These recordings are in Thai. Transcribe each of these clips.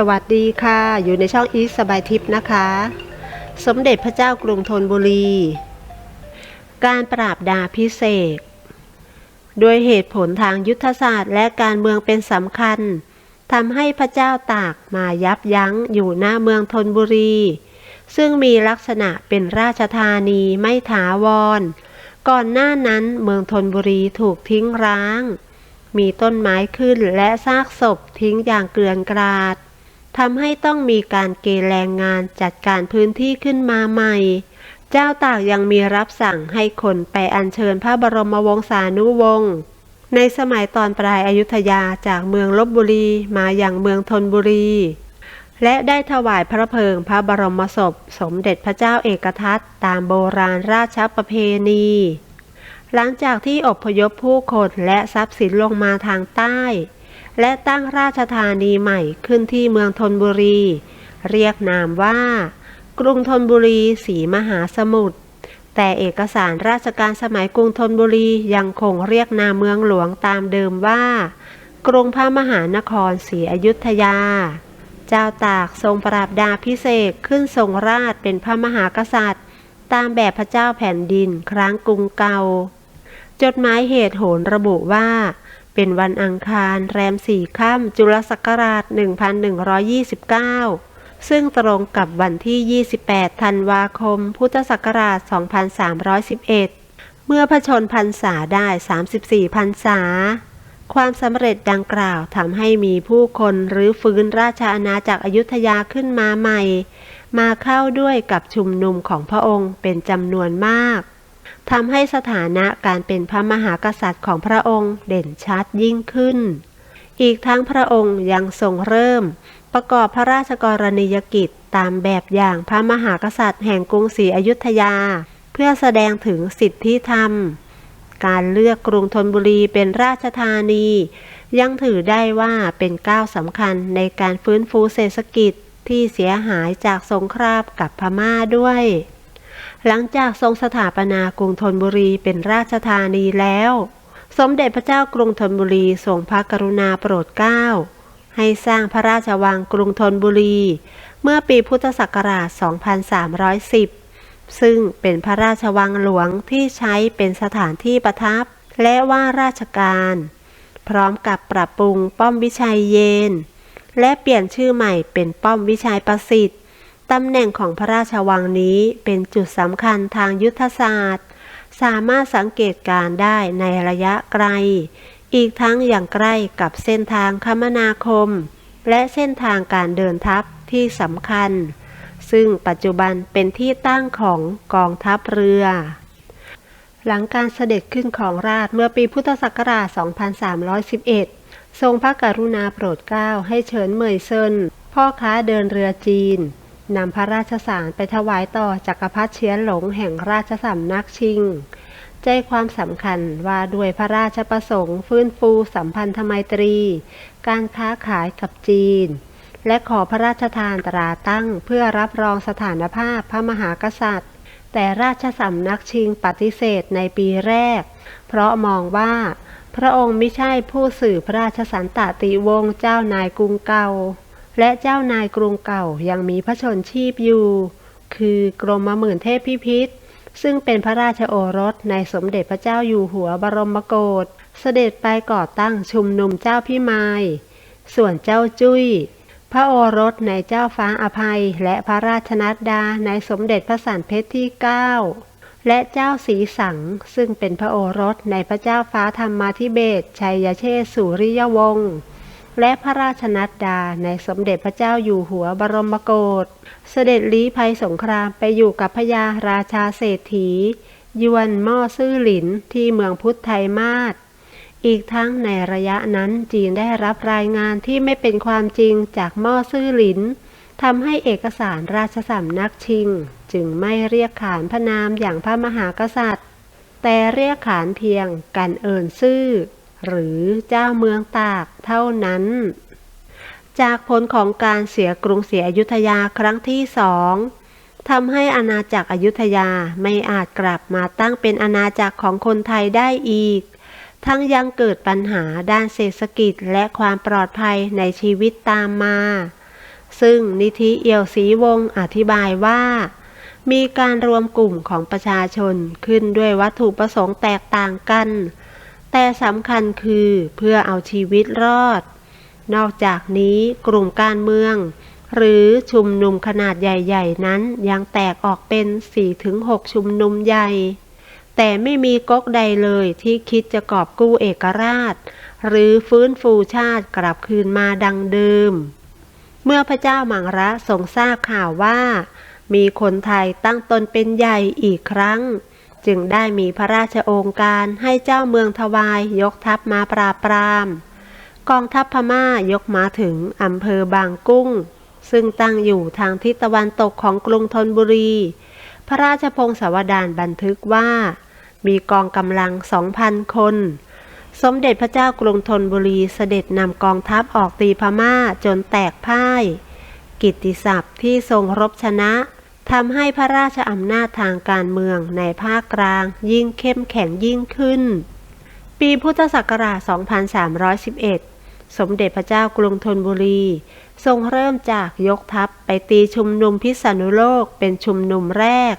สวัสดีค่ะ อยู่ในช่องอีสบายทิพย์นะคะ สมเด็จพระเจ้ากรุงธนบุรี การปราบดาพิเศษกด้วยเหตุผลทางยุทธศาสตร์และการเมืองเป็นสำคัญทำให้พระเจ้าตากมายับยั้งอยู่หน้าเมืองธนบุรี ซึ่งมีลักษณะเป็นราชธานีไม่ถาวร ก่อนหน้านั้นเมืองธนบุรีถูกทิ้งร้างมีต้นไม้ขึ้นและซากศพทิ้งอย่างเกลื่อนกราด ทำให้ต้องมีการเกณฑ์แรงงานจัดการพื้นที่ขึ้นมาใหม่ เจ้าตากยังมีรับสั่งให้คนไปอัญเชิญพระบรมวงศานุวงศ์ในสมัยตอนปลายอายุทยาจากเมืองลบบุรีมาอย่างเมืองธนบุรี และได้ถวายพระเพลิงพระบรมศพ สมเด็จพระเจ้าเอกทัตตามโบราณราชประเพณี หลังจากที่อพยพผู้คนและทรัพย์สินลงมาทางใต้ และตั้งราชธานีใหม่ขึ้นที่เมืองธนบุรี เรียกนามว่า กรุงธนบุรีศรีมหาสมุทรแต่เอกสารราชการสมัยกรุงธนบุรียังคงเรียกนามเมืองหลวงตามเดิมว่า กรุงพระมหานครศรีอยุธยา เจ้าตากทรงปราบดาพิเศษขึ้นทรงราชเป็นพระมหากษัตริย์ ตามแบบพระเจ้าแผ่นดินครั้งกรุงเก่าจดหมายเหตุโหนระบุว่า เป็นวันอังคารแรมสี่ค่ำจุลศักราช 1129 ซึ่งตรงกับวันที่ 28 ธันวาคม พุทธศักราช 2311 เมื่อพระชนพรรษาได้ 34 พรรษา ความสำเร็จดังกล่าวทำให้มีผู้คนหรือฟื้นราชอาณาจักรอยุธยาขึ้นมาใหม่ มาเข้าด้วยกับชุมนุมของพระองค์เป็นจำนวนมาก ทำให้สถานะการเป็นพระมหากษัตริย์ของพระองค์เด่นชัดยิ่งขึ้น อีกทั้งพระองค์ยังทรงเริ่ม ประกอบพระราชกรณียกิจตามแบบอย่างพระมหากษัตริย์แห่งกรุงศรีอยุธยา เพื่อแสดงถึงสิทธิธรรม การเลือกกรุงธนบุรีเป็นราชธานี ยังถือได้ว่าเป็นก้าวสำคัญในการฟื้นฟูเศรษฐกิจที่เสียหายจากสงครามกับพม่าด้วย หลังจากทรงสถาปนากรุงธนบุรีเป็นราชธานีแล้ว สมเด็จพระเจ้ากรุงธนบุรีทรงพระกรุณาโปรดเกล้า ให้สร้างพระราชวังกรุงธนบุรี เมื่อปีพุทธศักราช 2310 ซึ่งเป็นพระราชวังหลวงที่ใช้เป็นสถานที่ประทับ และว่าราชการ พร้อมกับปรับปรุงป้อมวิชัยเยน และเปลี่ยนชื่อใหม่เป็นป้อมวิชัยประสิทธิ์ ตำแหน่งของพระราชวังนี้เป็นจุดสำคัญทางยุทธศาสตร์ สามารถสังเกตการได้ในระยะไกล อีกทั้งอย่างใกล้กับเส้นทางคมนาคม และเส้นทางการเดินทัพที่สำคัญ ซึ่งปัจจุบันเป็นที่ตั้งของกองทัพเรือ หลังการเสด็จขึ้นของราชเมื่อปีพุทธศักราช 2311 ทรงพระกรุณาโปรดเกล้าให้เฉินเหมยเซินพ่อค้าเดินเรือจีน นำพระราชสารไปถวายต่อจักรพรรดิเชียนหลงแห่งราชสำนักชิง ใจความสำคัญว่าด้วยพระราชประสงค์ฟื้นฟูสัมพันธไมตรี การค้าขายกับจีน และขอพระราชทานตราตั้งเพื่อรับรองสถานภาพพระมหากษัตริย์ แต่ราชสำนักชิงปฏิเสธในปีแรก เพราะมองว่าพระองค์ไม่ใช่ผู้สื่อพระราชสันตติวงศ์เจ้านายกรุงเก่า และเจ้านายกรุงเก่ายังมีพระชนชีพอยู่ คือกรมหมื่นเทพพิพิธ ซึ่งเป็นพระราชโอรสในสมเด็จพระเจ้าอยู่หัวบรมโกศเสด็จไปก่อตั้งชุมนุมเจ้าพี่มาย ส่วนเจ้าจุย้ย พระโอรสในเจ้าฟ้าอภัย และพระราชนัดดาในสมเด็จพระสันเพชรที่ 9 และเจ้าสีสัง ซึ่งเป็นพระโอรสในพระเจ้าฟ้าธรรมาธิเบศชัยเชษสุริยวงศ์ และพระราชนัดดาในสมเด็จพระเจ้าอยู่หัวบรมโกศเสด็จลี้ภัยสงครามไปอยู่กับพระยาราชาเศรษฐี ยวนม่อซื่อหลินที่เมืองพุทธไทยมาศอีกทั้งในระยะนั้นจีนได้รับรายงานที่ไม่เป็นความจริงจากม่อซื่อหลินทำให้เอกสารราชสำนักชิง จึงไม่เรียกขานพระนามอย่างพระมหากษัตริย์ แต่เรียกขานเพียงกันเอิญซื่อ หรือเจ้าเมืองตากเท่านั้น จากผลของการเสียกรุงศรีอยุธยาครั้งที่สองทำให้อาณาจักรอยุธยาไม่อาจกลับมาตั้งเป็นอาณาจักรของคนไทยได้อีก ทั้งยังเกิดปัญหาด้านเศรษฐกิจและความปลอดภัยในชีวิตตามมา ซึ่งนิธิเอียวศรีวงศ์อธิบายว่า มีการรวมกลุ่มของประชาชนขึ้นด้วยวัตถุประสงค์แตกต่างกัน แต่สำคัญคือเพื่อเอาชีวิตรอด นอกจากนี้กลุ่มการเมือง หรือชุมนุมขนาดใหญ่ ๆ นั้นยังแตกออกเป็น 4-6 ชุมนุมใหญ่ แต่ไม่มีก๊กใดเลยที่คิดจะกอบกู้เอกราช หรือฟื้นฟูชาติกลับคืนมาดังเดิม เมื่อพระเจ้ามังระทรงทราบข่าวว่า มีคนไทยตั้งตนเป็นใหญ่อีกครั้ง จึงได้มีพระราชโองการให้เจ้าเมืองทวายยกทัพมาปราบปราม กองทัพพม่ายกมาถึงอำเภอบางกุ้ง ซึ่งตั้งอยู่ทางทิศตะวันตกของกรุงธนบุรี พระราชพงศาวดารบันทึกว่า มีกองกำลังสองพันคน สมเด็จพระเจ้ากรุงธนบุรีเสด็จนำกองทัพออกตีพม่าจนแตกพ่าย กิตติศัพท์ที่ทรงรบชนะ ทำให้พระราชอำนาจทางการเมืองในภาคกลางยิ่งเข้มแข็งยิ่งขึ้น ปีพุทธศักราช 2311 สมเด็จพระเจ้ากรุงธนบุรี ทรงเริ่มจากยกทัพไปตีชุมนุมพิษณุโลกเป็นชุมนุมแรก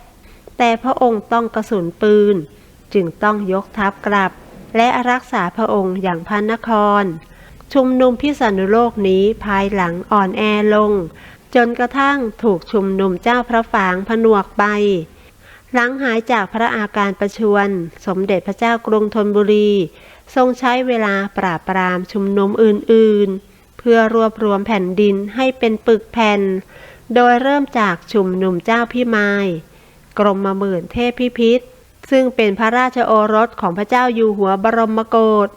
แต่พระองค์ต้องกระสุนปืน จึงต้องยกทัพกลับ และรักษาพระองค์อย่างพระนคร ชุมนุมพิษณุโลกนี้ภายหลังอ่อนแอลง จนกระทั่งถูกชุมนุมเจ้าพระฝางผนวกไป หลังหายจากพระอาการประชวรสมเด็จพระเจ้ากรุงธนบุรี ทรงใช้เวลาปราบปรามชุมนุมอื่นๆ เพื่อรวบรวมแผ่นดินให้เป็นปึกแผ่น โดยเริ่มจากชุมนุมเจ้าพี่มายกรมมหมื่นเทพพิพิธซึ่งเป็นพระราชโอรสของพระเจ้าอยู่หัวบรมโกศ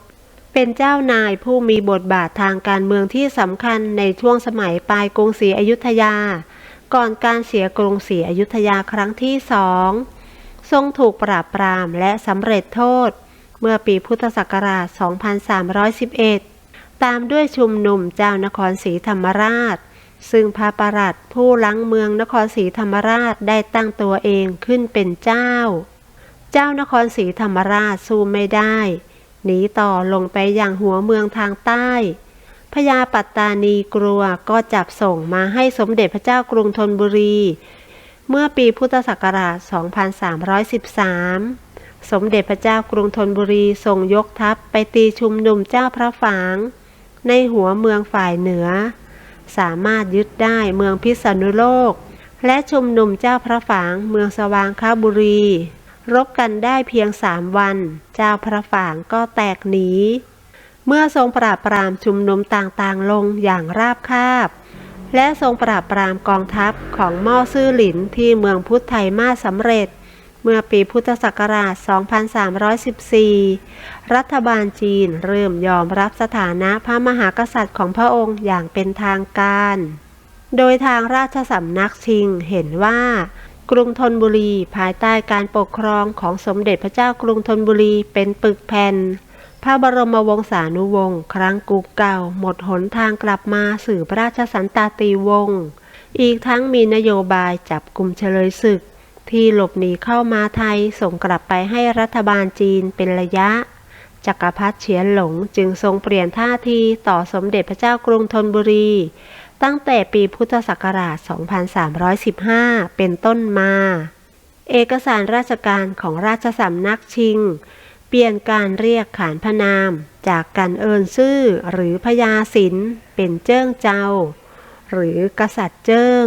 เป็นเจ้านายผู้มีบทบาททางการเมืองที่สำคัญในช่วงสมัยปลายกรุงศรีอยุธยา ก่อนการเสียกรุงศรีอยุธยาครั้งที่สองทรงถูกปราบปรามและสำเร็จโทษ เมื่อปีพุทธศักราช 2311 ตามด้วยชุมนุมเจ้านครศรีธรรมราช ซึ่งพระประหลัดผู้ล้างเมืองนครศรีธรรมราชได้ตั้งตัวเองขึ้นเป็นเจ้า เจ้านครศรีธรรมราชสู้ไม่ได้ หนีต่อลงไปอย่างหัวเมืองทางใต้พญาปัตตานีกลัวก็จับส่งมาให้สมเด็จพระเจ้ากรุงธนบุรี เมื่อปีพุทธศักราช 2313 สมเด็จพระเจ้ากรุงธนบุรีทรงยกทัพไปตีชุมนุมเจ้าพระฝาง ในหัวเมืองฝ่ายเหนือ สามารถยึดได้เมืองพิษณุโลก และชุมนุมเจ้าพระฝางเมืองสว่างคาบุรี รบกันได้เพียงสามวัน เจ้าพระฝางก็แตกหนี เมื่อทรงปราบปรามชุมนุมต่างๆลงอย่างราบคาบ และทรงปราบปรามกองทัพของม่อซื่อหลินที่เมืองพุทธไทยมาสำเร็จ เมื่อปีพุทธศักราช 2314 รัฐบาลจีนเริ่มยอมรับสถานะพระมหากษัตริย์ของพระองค์อย่างเป็นทางการ โดยทางราชสำนักชิงเห็นว่า กรุงธนบุรี ภายใต้การปกครองของสมเด็จพระเจ้ากรุงธนบุรีเป็นปึกแผ่น พระบรมวงศานุวงศ์ครั้งกุกเก่า หมดหนทางกลับมาสื่อพระราชสันตาตีวงศ์อีกทั้งมีนโยบายจับกลุ่มเฉลยศึก ที่หลบหนีเข้ามาไทยส่งกลับไปให้รัฐบาลจีนเป็นระยะ จักรพรรดิเฉียนหลงจึงทรงเปลี่ยนท่าทีต่อสมเด็จพระเจ้ากรุงธนบุรี ตั้งแต่ปีพุทธศักราช 2315 เป็นต้นมา เอกสารราชการของราชสำนักชิง เปลี่ยนการเรียกขานพระนาม จากการเอินซื่อหรือพญาศิลเป็นเจิ้งเจ้า หรือกษัตริย์เจิ้ง